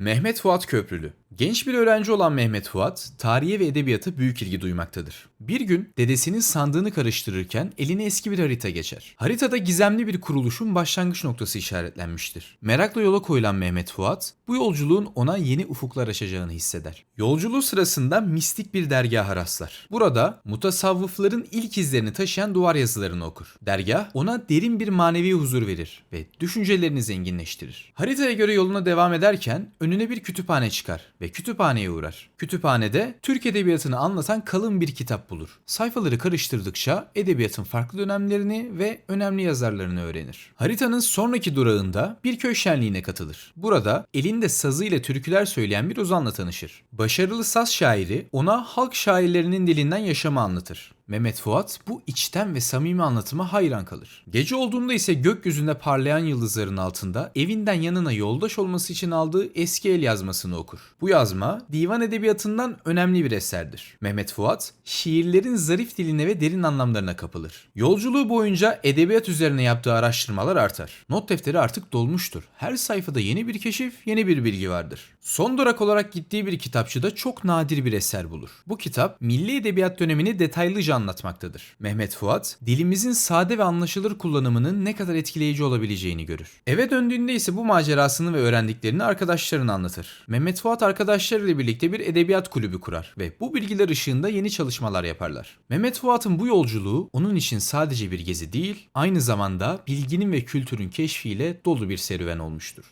Mehmet Fuat Köprülü Genç bir öğrenci olan Mehmet Fuat, tarihe ve edebiyata büyük ilgi duymaktadır. Bir gün dedesinin sandığını karıştırırken eline eski bir harita geçer. Haritada gizemli bir kuruluşun başlangıç noktası işaretlenmiştir. Merakla yola koyulan Mehmet Fuat, bu yolculuğun ona yeni ufuklar açacağını hisseder. Yolculuğu sırasında mistik bir dergaha rastlar. Burada mutasavvıfların ilk izlerini taşıyan duvar yazılarını okur. Dergah ona derin bir manevi huzur verir ve düşüncelerini zenginleştirir. Haritaya göre yoluna devam ederken önüne bir kütüphane çıkar ve kütüphaneye uğrar. Kütüphanede Türk edebiyatını anlatan kalın bir kitap bulur. Sayfaları karıştırdıkça edebiyatın farklı dönemlerini ve önemli yazarlarını öğrenir. Haritanın sonraki durağında bir köy şenliğine katılır. Burada elinde sazıyla türküler söyleyen bir ozanla tanışır. Başarılı saz şairi ona halk şairlerinin dilinden yaşamı anlatır. Mehmet Fuat bu içten ve samimi anlatıma hayran kalır. Gece olduğunda ise gökyüzünde parlayan yıldızların altında evinden yanına yoldaş olması için aldığı eski el yazmasını okur. Bu yazma divan edebiyatından önemli bir eserdir. Mehmet Fuat şiirlerin zarif diline ve derin anlamlarına kapılır. Yolculuğu boyunca edebiyat üzerine yaptığı araştırmalar artar. Not defteri artık dolmuştur. Her sayfada yeni bir keşif, yeni bir bilgi vardır. Son durak olarak gittiği bir kitapçıda çok nadir bir eser bulur. Bu kitap milli edebiyat dönemini detaylıca anlatmaktadır. Mehmet Fuat, dilimizin sade ve anlaşılır kullanımının ne kadar etkileyici olabileceğini görür. Eve döndüğünde ise bu macerasını ve öğrendiklerini arkadaşlarına anlatır. Mehmet Fuat arkadaşlarıyla birlikte bir edebiyat kulübü kurar ve bu bilgiler ışığında yeni çalışmalar yaparlar. Mehmet Fuat'ın bu yolculuğu onun için sadece bir gezi değil, aynı zamanda bilginin ve kültürün keşfiyle dolu bir serüven olmuştur.